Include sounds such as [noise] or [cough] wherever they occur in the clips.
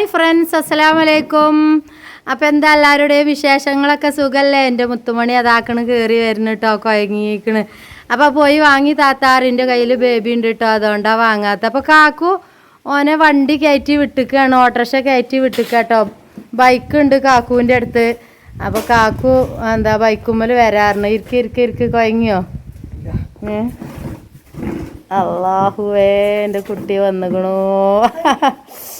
Hi friends അസ്സലാം വലൈക്കും അപ്പം എന്താ എല്ലാവരുടെയും വിശേഷങ്ങളൊക്കെ സുഖമല്ലേ എന്റെ മുത്തുമണി അതാക്കണ് കയറി വരുന്നു കേട്ടോ കുഴങ്ങിയിരിക്കണ് അപ്പോൾ പോയി വാങ്ങി താത്താറിന്റെ കയ്യിൽ ബേബി ഉണ്ട് കേട്ടോ അതുകൊണ്ടാണ് വാങ്ങാത്ത അപ്പോൾ കാക്കു ഓനെ വണ്ടി കയറ്റി വിട്ടിക്കുകയാണ് ഓട്ടോറിക്ഷ കയറ്റി വിട്ടിക്ക കേട്ടോ ബൈക്ക് ഉണ്ട് കാക്കുവിന്റെ അടുത്ത്. അപ്പോൾ കാക്കു എന്താ ബൈക്കുമ്മൽ വരാറുണ്ട് ഇരിക്ക് ഇരിക്ക് ഇരിക്ക് കുഴങ്ങിയോ ഏ? അള്ളാഹുവേ എന്റെ കുട്ടി വന്നുകണോ [laughs]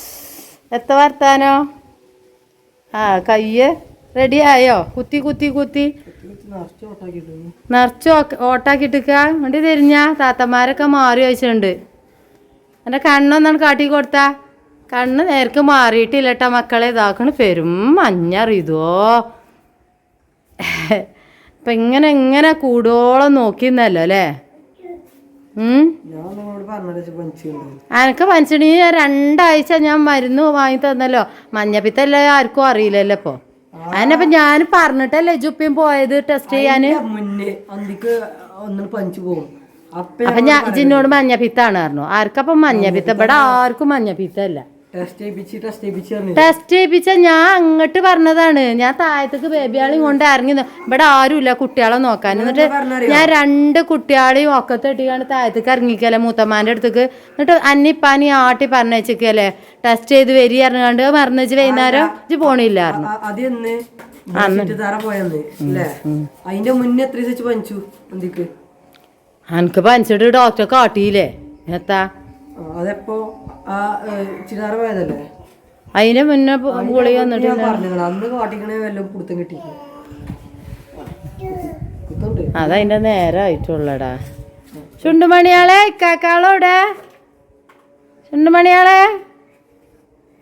എത്ര വർത്താനോ? ആ കയ്യ് റെഡി ആയോ? കുത്തി കുത്തി കുത്തി. നിറച്ച് ഓട്ടാക്കിട്ടിക്ക വേണ്ടി തിരിഞ്ഞ? താത്തമാരൊക്കെ മാറി വെച്ചിട്ടുണ്ട് എന്റെ കണ്ണൊന്നാണ് കാട്ടി കൊടുത്താ. കണ്ണ് നേർക്ക് മാറിയിട്ടില്ലട്ട മക്കളെ. ഇതാക്കണ് പെരും മഞ്ഞറിയതോ അപ്പം ഇങ്ങനെ ഇങ്ങനെ കൂടോളം നോക്കിന്നല്ലോ അല്ലേ ഉം ഞാൻ നിങ്ങളോട് പറഞ്ഞത് പഞ്ചുണ്ട് അനക്ക് ഞാൻ രണ്ടാഴ്ച ഞാൻ മരുന്ന് വാങ്ങി തന്നല്ലോ. മഞ്ഞപ്പിത്തല്ല ആർക്കും അറിയില്ലല്ലോ ഇപ്പൊ. അതിനപ്പൊ ഞാൻ പറഞ്ഞിട്ടല്ലേ ജുപ്പിയും പോയത് ടെസ്റ്റ് ചെയ്യാന്? അപ്പൊ ഞാൻ ജിന്നോട് മഞ്ഞപ്പിത്താണ് പറഞ്ഞു. ആർക്കപ്പം മഞ്ഞപ്പിത്ത? ഇവിടെ ആർക്കും മഞ്ഞപ്പിത്തല്ല ടെസ്റ്റ് ചെയ്യിപ്പിച്ച് പറഞ്ഞു. ഞാൻ അങ്ങോട്ട് പറഞ്ഞതാണ്. ഞാൻ താഴത്തേക്ക് ബേബിയാളെയും കൊണ്ട് ഇറങ്ങി ഇവിടെ ആരുമില്ല കുട്ടികളെ നോക്കാൻ. എന്നിട്ട് ഞാൻ രണ്ട് കുട്ടികളെയും ഒക്കെ തട്ടിക്കാണ് താഴത്തേക്ക് ഇറങ്ങിക്കല്ലേ മൂത്തമ്മാന്റെ അടുത്തേക്ക്. എന്നിട്ട് അന്നിപ്പാനി ആട്ടി പറഞ്ഞേച്ചിക്കല്ലേ ടെസ്റ്റ് ചെയ്ത് വരി ഇറങ്ങാണ്ട് മറന്നേച്ച് വൈകുന്നേരം ഇജ്ജ് പോണില്ലായിരുന്നു അതിന്റെ മുന്നേ എത്ര ദിവസം എനിക്ക് പനിച്ചിട്ട് ഡോക്ടറെ കാട്ടിയില്ലേ? എത്താ അതെപ്പോ? ആ പോയതല്ലേ? അതിന്റെ മുന്നേ ഗുളിക പറഞ്ഞു അന്ന് കാട്ടിക്കണേ വല്ലതും പുടുത്തം കിട്ടി അതതിന്റെ നേരമായിട്ടുള്ളടാ ചുണ്ടുമണിയാളെ ഇക്കാക്കാളോടെ. ചുണ്ടുമണിയാളെ.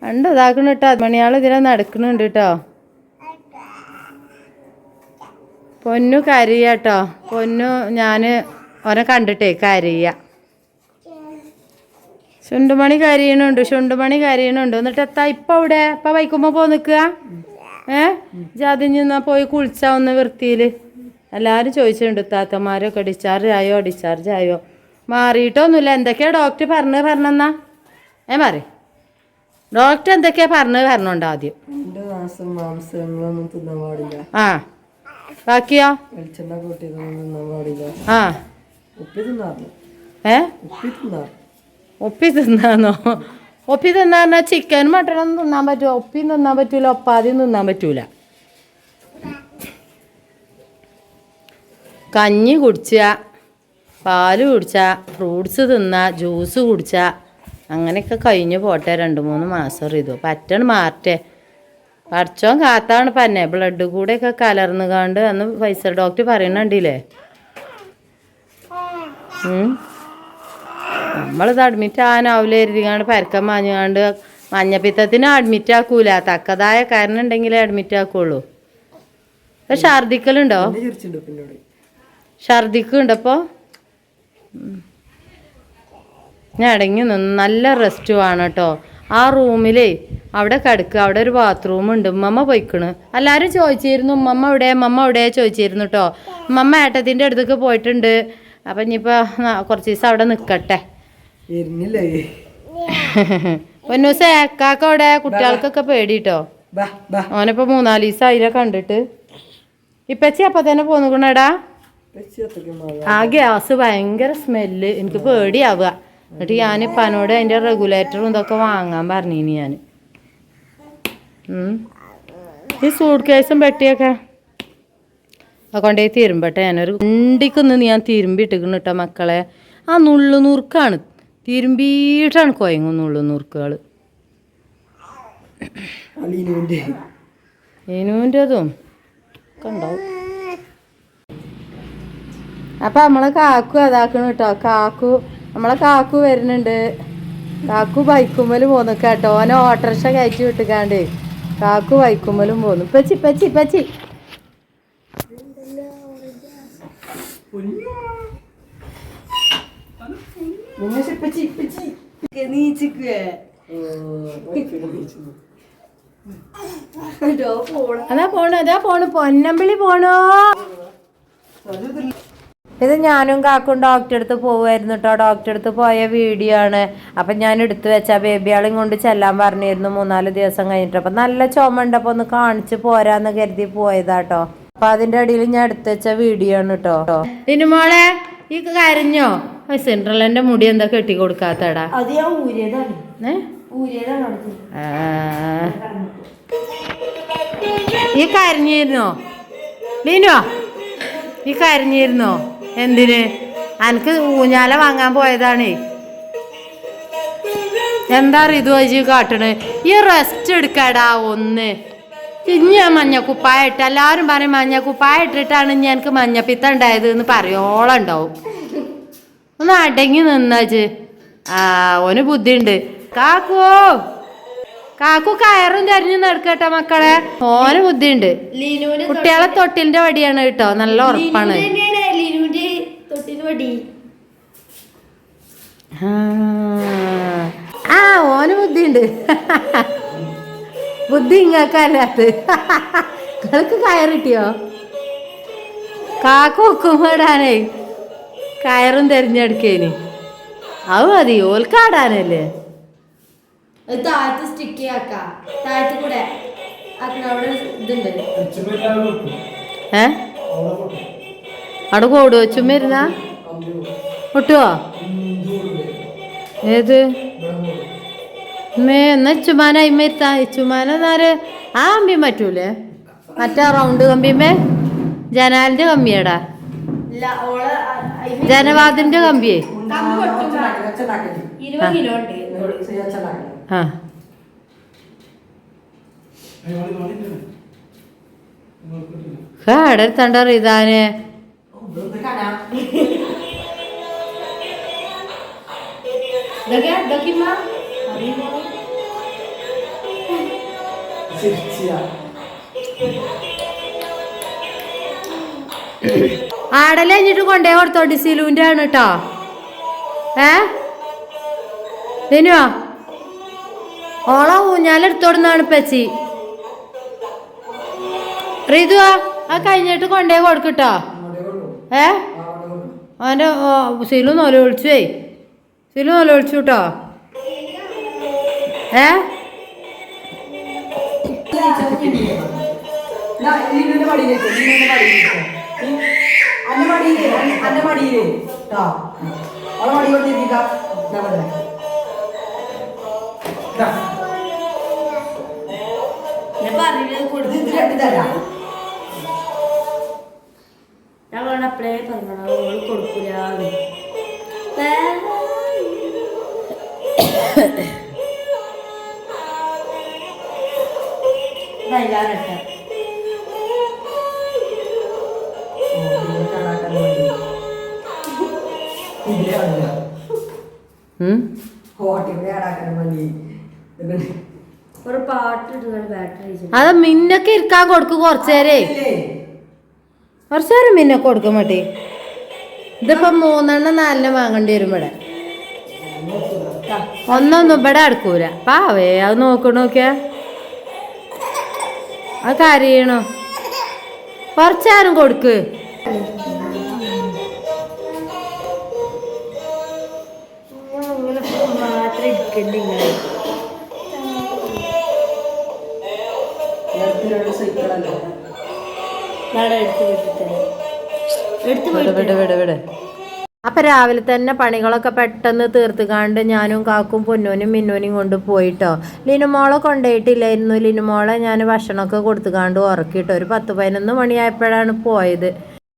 രണ്ട് ഇതാക്കണ കേട്ടോ. മണിയാൾ ഇതിനെ നടക്കണുണ്ട് കേട്ടോ. പൊന്നു കരിയാട്ടോ പൊന്നു ഞാൻ ഓനെ കണ്ടിട്ടേ കരയ. ചുണ്ടുമണി കരയണുണ്ട് ചുണ്ടുമണി കരയണുണ്ട്. എന്നിട്ട് എത്താ ഇപ്പൊ അവിടെ? ഇപ്പൊ വൈക്കുമ്പോ പോ നിക്കുക ഏ? ജാതിഞ്ഞാ പോയി കുളിച്ചാ ഒന്ന് വൃത്തിയിൽ. എല്ലാവരും ചോദിച്ചിട്ടുണ്ട് താത്തമാരൊക്കെ ഡിസ്ചാർജ് ആയോ? ഡിസ്ചാർജ് ആയോ? മാറിയിട്ടൊന്നുമില്ല. എന്തൊക്കെയാ ഡോക്ടർ പറഞ്ഞ് പറഞ്ഞെന്നാ? ഏ മാറി. ഡോക്ടർ എന്തൊക്കെയാ പറഞ്ഞ് പറഞ്ഞോണ്ട് ആദ്യം? ആ. ബാക്കിയോ? ആ. ഏ? ഒപ്പി തിന്നാന്നോ ഒപ്പി തിന്നാന്ന് ചിക്കൻ മട്ടനൊന്നും തിന്നാൻ പറ്റുമോ? ഒപ്പി തിന്നാൻ പറ്റൂല ഒപ്പാതിയും തിന്നാൻ പറ്റൂല. കഞ്ഞി കുടിച്ച പാൽ കുടിച്ച ഫ്രൂട്ട്സ് തിന്ന ജ്യൂസ് കുടിച്ച അങ്ങനെയൊക്കെ കഴിഞ്ഞു പോട്ടെ രണ്ട് മൂന്ന് മാസം ഇതു. പറ്റണ് മാറട്ടെ. പഠിച്ചോൻ കാത്താണ് പന്നെ ബ്ലഡ് കൂടെയൊക്കെ കലർന്നു കാണ്ട് അന്ന് പൈസ ഡോക്ടർ പറയണുണ്ടില്ലേ നമ്മളിത് അഡ്മിറ്റ് ആകാനാവില്ല എഴുതിക്കാണ്ട് പരക്കം മാഞ്ഞാണ്ട് മഞ്ഞപ്പിത്തത്തിന് അഡ്മിറ്റ് ആക്കൂല. തക്കതായ കാരണം ഉണ്ടെങ്കിലേ അഡ്മിറ്റ് ആക്കുള്ളൂ. ഇപ്പൊ ഛർദിക്കലുണ്ടോ? എന്നെ അപ്പോ ഞാൻ അടങ്ങി നിന്ന്. നല്ല റെസ്റ്റ് വേണം കേട്ടോ ആ റൂമിലേ അവിടെ കിടക്കുക അവിടെ ഒരു ബാത്റൂം ഉണ്ട്. ഉമ്മമ്മ പോയിക്കണ്. എല്ലാവരും ചോദിച്ചിരുന്നു ഉമ്മമ്മ എവിടെ? ഉമ്മമ്മ എവിടെ? ചോദിച്ചിരുന്നു കേട്ടോ ഉമ്മമ്മ ഏട്ടത്തിന്റെ അടുത്തേക്ക് പോയിട്ടുണ്ട്. അപ്പം ഇനിയിപ്പോൾ കുറച്ച് ദിവസം അവിടെ നിൽക്കട്ടെ വരുന്നില്ലേ പൊന്നൂസ് ഏക്കാക്ക അവിടെ കുട്ടികൾക്കൊക്കെ പേടിട്ടോ? ഓനിപ്പോൾ മൂന്നാൽ ദിവസം അതിലെ കണ്ടിട്ട്. ഇപ്പച്ചി അപ്പൊ തന്നെ പോന്നുക്കണടാ? ആ ഗ്യാസ് ഭയങ്കര സ്മെല്ല്. എനിക്ക് പേടിയാവുക. എന്നിട്ട് ഞാൻ ഇപ്പനോട് അതിന്റെ റെഗുലേറ്ററും ഇതൊക്കെ വാങ്ങാൻ പറഞ്ഞിനി ഞാൻ ഈ സൂട്ട് കേസും പെട്ടിയൊക്കെ. കൊണ്ടേ തിരുമ്പട്ടെ. ഞാനൊരു ഉണ്ടിക്കൊന്ന് ഞാൻ തിരുമ്പിട്ടിക്കണ് കേട്ടോ മക്കളെ. ആ നുള്ളു നുറുക്കാണ്. തിരുമ്പിയിട്ടാണ് കുഴങ്ങും നുള്ളു നുറുക്കുകൾ ഇനുവിന്റെ ഇനുവിന്റെതും ഒക്കെ ഉണ്ടാവും അപ്പം നമ്മളെ കാക്കു അതാക്കണം കേട്ടോ കാക്കു നമ്മളെ കാക്കു വരുന്നുണ്ട്. കാക്കു വൈക്കുമ്പോൾ പോന്നു കേട്ടോ. ഓനെ ഓട്ടോറിക്ഷ കയറ്റി വിട്ടുകാണ്ട് കാക്കു ബൈക്കുമ്മലും പോന്നു. പച്ചി പച്ചി പച്ചി നിന്നെ ഇപ്പച്ചി ഇപ്പച്ചി നീച്ചിക്കേ അതാ പോണു അതാ പോണു പൊന്നമ്പിളി പോണോ? ഇത് ഞാനും കാക്കും ഡോക്ടറെ അടുത്ത് പോവായിരുന്നു കേട്ടോ ഡോക്ടറെ അടുത്ത് പോയ വീഡിയോ ആണ്. അപ്പം ഞാൻ എടുത്തു വെച്ച ആളും കൊണ്ട് ചെല്ലാൻ പറഞ്ഞിരുന്നു മൂന്നാൽ ദിവസം കഴിഞ്ഞിട്ട്. അപ്പം നല്ല ചുമ ഉണ്ട് ഒന്ന് കാണിച്ച് പോരാന്ന് കരുതി പോയതാട്ടോ അപ്പം അതിന്റെ അടിയിൽ ഞാൻ എടുത്തു വെച്ച വീഡിയോ ആണ് കേട്ടോ ഇനിമോളെ ഈ കരഞ്ഞോ? സിൻഡ്രലന്റെ മുടി എന്താ കെട്ടി കൊടുക്കാത്തടാ? ഈ കരഞ്ഞിരുന്നോ? ലീനോ ഈ കരഞ്ഞിരുന്നോ? എന്തിന്? അനക്ക് ഊഞ്ഞാല വാങ്ങാൻ പോയതാണേ. എന്താ ഇത് വജി കാട്ടണ്? ഈ റെസ്റ്റ് എടുക്കടാ ഒന്ന്. ഇനി മഞ്ഞക്കുപ്പായ ഇട്ട് എല്ലാവരും പറയും മഞ്ഞക്കുപ്പായ ഇട്ടിട്ടാണ് ഇനി എനിക്ക് മഞ്ഞപ്പിത്തം ഉണ്ടായത് എന്ന് പറയോളം ഉണ്ടാവും. ഒന്ന് അടങ്ങി നിന്നാച്ച് ആ ഓന് ബുദ്ധിയുണ്ട്. കാക്കോ? കാക്കു കയറും ചരിഞ്ഞു നടക്കട്ടെ മക്കളെ. ഓന് ബുദ്ധിയുണ്ട്. കുട്ടികളെ തൊട്ടിലിന്റെ വടിയാണ് കേട്ടോ. നല്ല ഉറപ്പാണ്. ആ. ആ ഓന് ബുദ്ധിയുണ്ട്. ബുദ്ധി ഇങ്ങക്കല്ലാത്ത നിങ്ങൾക്ക് കയറിട്ടിയോ? കാക്കു വെക്കുമ്പോടാനേ കയറും തെരഞ്ഞെടുക്കേന്. അത് മതി ഓൽക്കാടാനല്ലേ അത് താഴത്ത് സ്റ്റിക്ക് ആക്കാം. താഴത്ത് കൂടെ ആക്കണം അവിടെ ഇതുണ്ട്. ഏ? അവിടെ കൂടുവോ ചുമ്മിരുന്ന ഒട്ടുവോ ഏത്? മേ എന്നാ ചുമാന ഇമ്മരുത്താ ചുമാന എന്നാൽ ആ കമ്പി പറ്റൂലേ? മറ്റേ റൗണ്ട് കമ്പിമേ ജനാലിന്റെ കമ്പിയടാ. ജനവാദിന്റെ കമ്പിയേ? ആ. ഇതൊക്കെ ഇമ്മ അറിയുമോ ആടലെ കഴിഞ്ഞിട്ട് കൊണ്ടേ കൊടുത്തോ? ഡിസിലൂന്റെ ആണ് കേട്ടോ ഏ? ലിനുവോ ഓള ഊഞ്ഞാലെടുത്തോടുന്നാണ് പച്ചി റിതുവാ ആ കഴിഞ്ഞിട്ട് കൊണ്ടേ കൊടുക്കട്ടോ ഏ? അവന്റെ സിലു നോല വിളിച്ചുവേ സിലു നോല വിളിച്ചു കേട്ടോ ഏ? ലീനുവിന്റെ മടിയിലേക്ക് അന്റെ മടിയിലേ അന്റെ മടിയിലേ ആ അവളെ മടി കൊണ്ടിരിക്കുക ഞാൻ പറയാം ഞാൻ പറഞ്ഞത് ഇത് ഇത് രണ്ട് തരാം. ഞങ്ങളോട് അപ്പളേ പറഞ്ഞോ ഓൾ കൊടുക്കൂല [coughs] വൈകാറട്ടെ അത് മിന്നൊക്കെ ഇരിക്കാൻ കൊടുക്കും കുറച്ചേരേ. കൊറച്ചേരം മിന്നൊക്കെ കൊടുക്കും മട്ടി ഇതിപ്പോ മൂന്നെണ്ണം നാലെണ്ണം വാങ്ങേണ്ടി വരും ഇവിടെ. ഒന്നൊന്നും ഇവിടെ അടുക്കൂല. പാവേ അത് നോക്കണ നോക്കിയാ. അത് കരയണോ? കുറച്ചേരം കൊടുക്ക്. വിട് വിട് അപ്പൊ രാവിലെ തന്നെ പണികളൊക്കെ പെട്ടെന്ന് തീർത്തുകാണ്ട് ഞാനും കാക്കും പൊന്നോനും മിന്നോനും കൊണ്ട് പോയിട്ടോ. ലിനുമോളെ കൊണ്ടുപോയിട്ടില്ലായിരുന്നു. ലിനുമോളെ ഞാൻ ഭക്ഷണമൊക്കെ കൊടുത്തുകാണ്ട് ഉറക്കിട്ടോ ഒരു പത്ത് പതിനൊന്ന് മണിയായപ്പോഴാണ് പോയത്.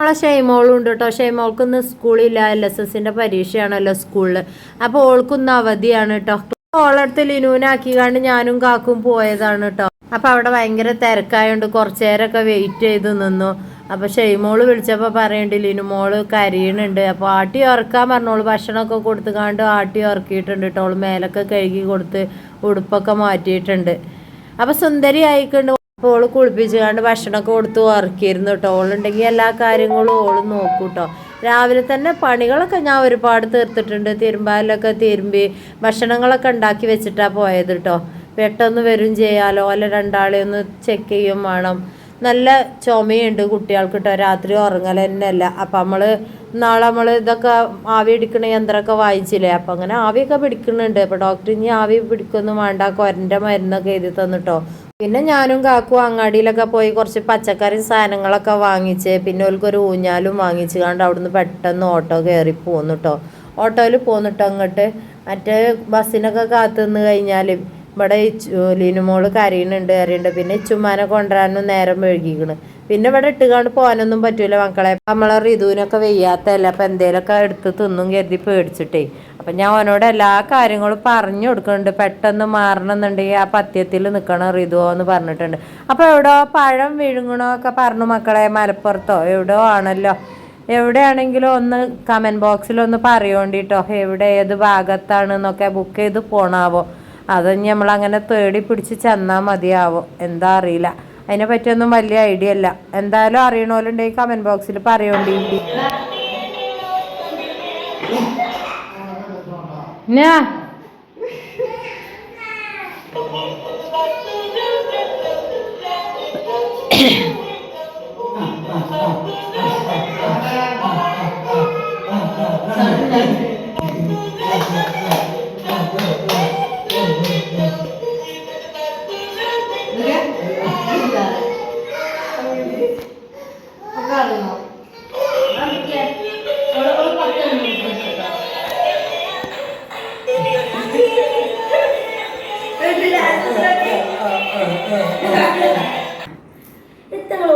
നമ്മളെ ഷെയ്മോളും ഉണ്ട് കേട്ടോ ഷെയ്മോൾക്ക് ഇന്ന് സ്കൂളില്ല എൽ എസ് എസിന്റെ പരീക്ഷയാണല്ലോ സ്കൂളിൽ അപ്പോൾ ഓൾക്കൊന്ന് അവധിയാണ് കേട്ടോ ഓളടുത്ത് ലിനുവിനാക്കിക്കാണ്ട് ഞാനും കാക്കും പോയതാണ് കേട്ടോ അപ്പൊ അവിടെ ഭയങ്കര തിരക്കായോണ്ട് കുറച്ചു നേരമൊക്കെ വെയിറ്റ് ചെയ്ത് നിന്നു. അപ്പൊ ഷെയ്മോൾ വിളിച്ചപ്പോ ലിനു മോൾ കരയണുണ്ട്. അപ്പൊ ആട്ടി ഉറക്കാൻ പറഞ്ഞോളൂ. ഭക്ഷണമൊക്കെ കൊടുത്തുകാണ്ട് ആട്ടി ഉറക്കിയിട്ടുണ്ട് കേട്ടോ. ഓൾ മേലൊക്കെ കഴുകി കൊടുത്ത് ഉടുപ്പൊക്കെ മാറ്റിയിട്ടുണ്ട്. അപ്പൊ സുന്ദരി ആയിക്കൊണ്ട് അപ്പോൾ ഓൾ കുളിപ്പിച്ചുകൊണ്ട് ഭക്ഷണമൊക്കെ കൊടുത്ത് ഉറക്കിയിരുന്നു കേട്ടോ ഓളുണ്ടെങ്കിൽ എല്ലാ കാര്യങ്ങളും ഓൾ നോക്കും കേട്ടോ രാവിലെ തന്നെ പണികളൊക്കെ ഞാൻ ഒരുപാട് തീർത്തിട്ടുണ്ട്. തിരുമ്പാലൊക്കെ തിരുമ്പി ഭക്ഷണങ്ങളൊക്കെ ഉണ്ടാക്കി വെച്ചിട്ടാണ് പോയത് കേട്ടോ പെട്ടെന്ന് വരും ചെയ്യാലോ അല്ല രണ്ടാളെ ഒന്ന് ചെക്ക് ചെയ്യും വേണം. നല്ല ചുമയുണ്ട് കുട്ടികൾക്ക് കേട്ടോ രാത്രി ഉറങ്ങൽ തന്നെയല്ല. അപ്പം നമ്മൾ നാളെ നമ്മൾ ഇതൊക്കെ ആവി എടുക്കുന്ന യന്ത്രമൊക്കെ വായിച്ചില്ലേ? അപ്പം അങ്ങനെ ആവിയൊക്കെ പിടിക്കുന്നുണ്ട്. അപ്പോൾ ഡോക്ടർ ഇനി ആവി പിടിക്കൊന്നും വേണ്ട. കൊരന്റെ മരുന്നൊക്കെ എഴുതി തന്നിട്ടോ പിന്നെ ഞാനും കാക്കും അങ്ങാടിയിലൊക്കെ പോയി കുറച്ച് പച്ചക്കറി സാധനങ്ങളൊക്കെ വാങ്ങിച്ച് പിന്നെ ഓൽക്കൊരു ഊഞ്ഞാലും വാങ്ങിച്ച് കണ്ട് അവിടുന്ന് പെട്ടെന്ന് ഓട്ടോ കയറി പോന്നിട്ടോ ഓട്ടോയിൽ പോന്നിട്ടോ അങ്ങോട്ട് മറ്റേ ബസ്സിനൊക്കെ കാത്തു നിന്ന് കഴിഞ്ഞാൽ ഇവിടെ ലിനുമോൾ കരയുന്നുണ്ട് കരയുന്നുണ്ട്. പിന്നെ ഇച്ചുമ്മാനെ കൊണ്ടുവരാനും നേരം മെഴുകിക്കണ് പിന്നെ ഇവിടെ ഇട്ടുകൊണ്ട് പോകാനൊന്നും പറ്റൂല മക്കളെ. നമ്മളെ ഋതുവിനൊക്കെ വെയ്യാത്തല്ല അപ്പം എന്തേലൊക്കെ എടുത്ത് തിന്നും കരുതി പേടിച്ചിട്ടേ. അപ്പം ഞാൻ അവനോട് എല്ലാ കാര്യങ്ങളും പറഞ്ഞു കൊടുക്കുന്നുണ്ട്. പെട്ടെന്ന് മാറണമെന്നുണ്ടെങ്കിൽ ആ പത്യത്തിൽ നിൽക്കണം ഋതുവോ എന്ന് പറഞ്ഞിട്ടുണ്ട്. അപ്പോൾ എവിടെയോ പഴം വിഴുങ്ങണോ ഒക്കെ പറഞ്ഞു മക്കളെ മലപ്പുറത്തോ? എവിടെയോ ആണല്ലോ. എവിടെയാണെങ്കിലും ഒന്ന് കമന്റ് ബോക്സിൽ ഒന്ന് പറയോണ്ടിട്ടോ. എവിടെ ഏത് ഭാഗത്താണ് എന്നൊക്കെ ബുക്ക് ചെയ്ത് പോണാവോ? അത് നമ്മൾ അങ്ങനെ തേടി പിടിച്ച് ചെന്നാൽ മതിയാവോ? എന്താ അറിയില്ല. അതിനെ പറ്റിയൊന്നും വലിയ ഐഡിയ അല്ല. എന്തായാലും അറിയണോലുണ്ടെങ്കിൽ കമന്റ് ബോക്സിൽ പറയോണ്ടി. ഞാ [coughs]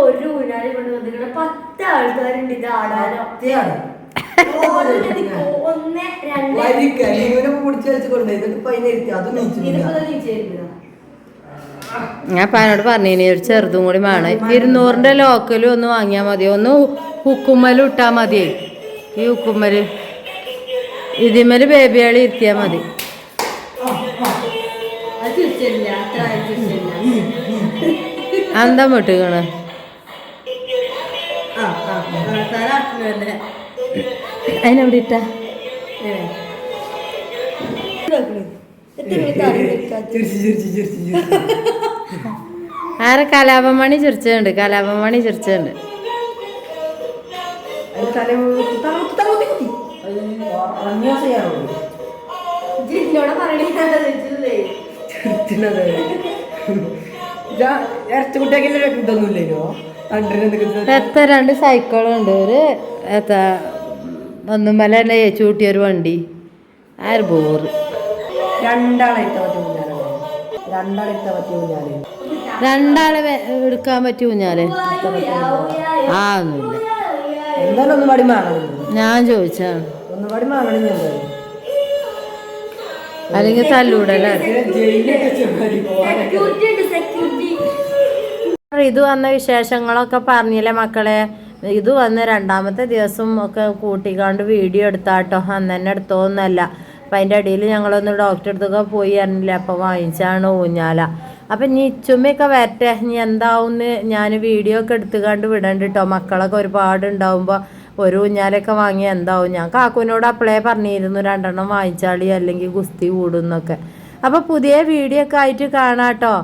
ഒരു ഊഞ്ഞാലി കൊണ്ട് വന്നിട്ട് പത്ത് ആൾക്കാരുണ്ട് ഇത് ആടാനോ. ഒന്ന് രണ്ട്. ഞാൻ പാനോട് പറഞ്ഞിനി ഒരു ചെറുതും കൂടി വേണം. ഇരുന്നൂറിന്റെ ലോക്കലും ഒന്ന് വാങ്ങിയാൽ മതി. ഒന്ന് ഉക്കുമ്മൽ ഇട്ടാൽ മതി. ഈ ഉക്കുമ്മൽ. ഇതിമ്മൽ ബേബിയാളി ഇരുത്തിയാൽ മതി. അന്തം വിട്ടുകണ് ആ ഇട്ട തരാട്ടില്ലേ അതിനെവിടെ ഇട്ടാ. ആരെ കലാപമണി ചിരിച്ചുണ്ട് കലാപമണി ചിരിച്ചുണ്ട്. ജിന്നോടെ പറയണേ ചിരിച്ചിട്ടത്. ഇറച്ചി രണ്ടിനും നിൽക്കുന്നത് എത്ര രണ്ട് സൈക്കിളുണ്ട് ഒരു എത്താ ഒന്നും മല തന്നെ ചൂട്ടിയൊരു വണ്ടി. ആര് ബോറ് രണ്ടാളെത്ത പറ്റിയ രണ്ടാളെ എടുക്കാൻ പറ്റൂ ഞാൻ ആ ഒന്നുമില്ല. എന്തായാലും ഒന്നും പാടി ഞാൻ ചോദിച്ചാണ് ഒന്നും പാടി എന്തായാലും അല്ലെങ്കിൽ തല്ലൂടല്ലേ? ഇത് വന്ന വിശേഷങ്ങളൊക്കെ പറഞ്ഞില്ലേ മക്കളെ? ഇത് വന്ന് രണ്ടാമത്തെ ദിവസം ഒക്കെ കൂട്ടിക്കാണ്ട് വീഡിയോ എടുത്താട്ടോ. അന്ന് തന്നെ എടുത്തോന്നല്ല. അപ്പം അതിന്റെ ഇടയിൽ ഞങ്ങളൊന്ന് ഡോക്ടറെ അടുത്തൊക്കെ പോയി അറിഞ്ഞില്ല അപ്പോൾ വാങ്ങിച്ചാണ് ഊഞ്ഞാല. അപ്പം ഇനി ഇച്ചുമ്മയൊക്കെ വരട്ടെ. ഇനി എന്താവും ഞാൻ വീഡിയോ ഒക്കെ എടുത്തുകൊണ്ട് വിടണ്ട കേട്ടോ മക്കളൊക്കെ ഒരുപാട് ഉണ്ടാവുമ്പോൾ ഒരു ഊഞ്ഞാലൊക്കെ വാങ്ങി എന്താവും? ഞാൻ കാക്കുവിനോട് അപ്പളേ പറഞ്ഞിരുന്നു രണ്ടെണ്ണം വാങ്ങിച്ചാളി അല്ലെങ്കിൽ ഗുസ്തി കൂടുന്നൊക്കെ അപ്പോൾ പുതിയ വീഡിയോ ഒക്കെ ആയിട്ട് കാണാം കേട്ടോ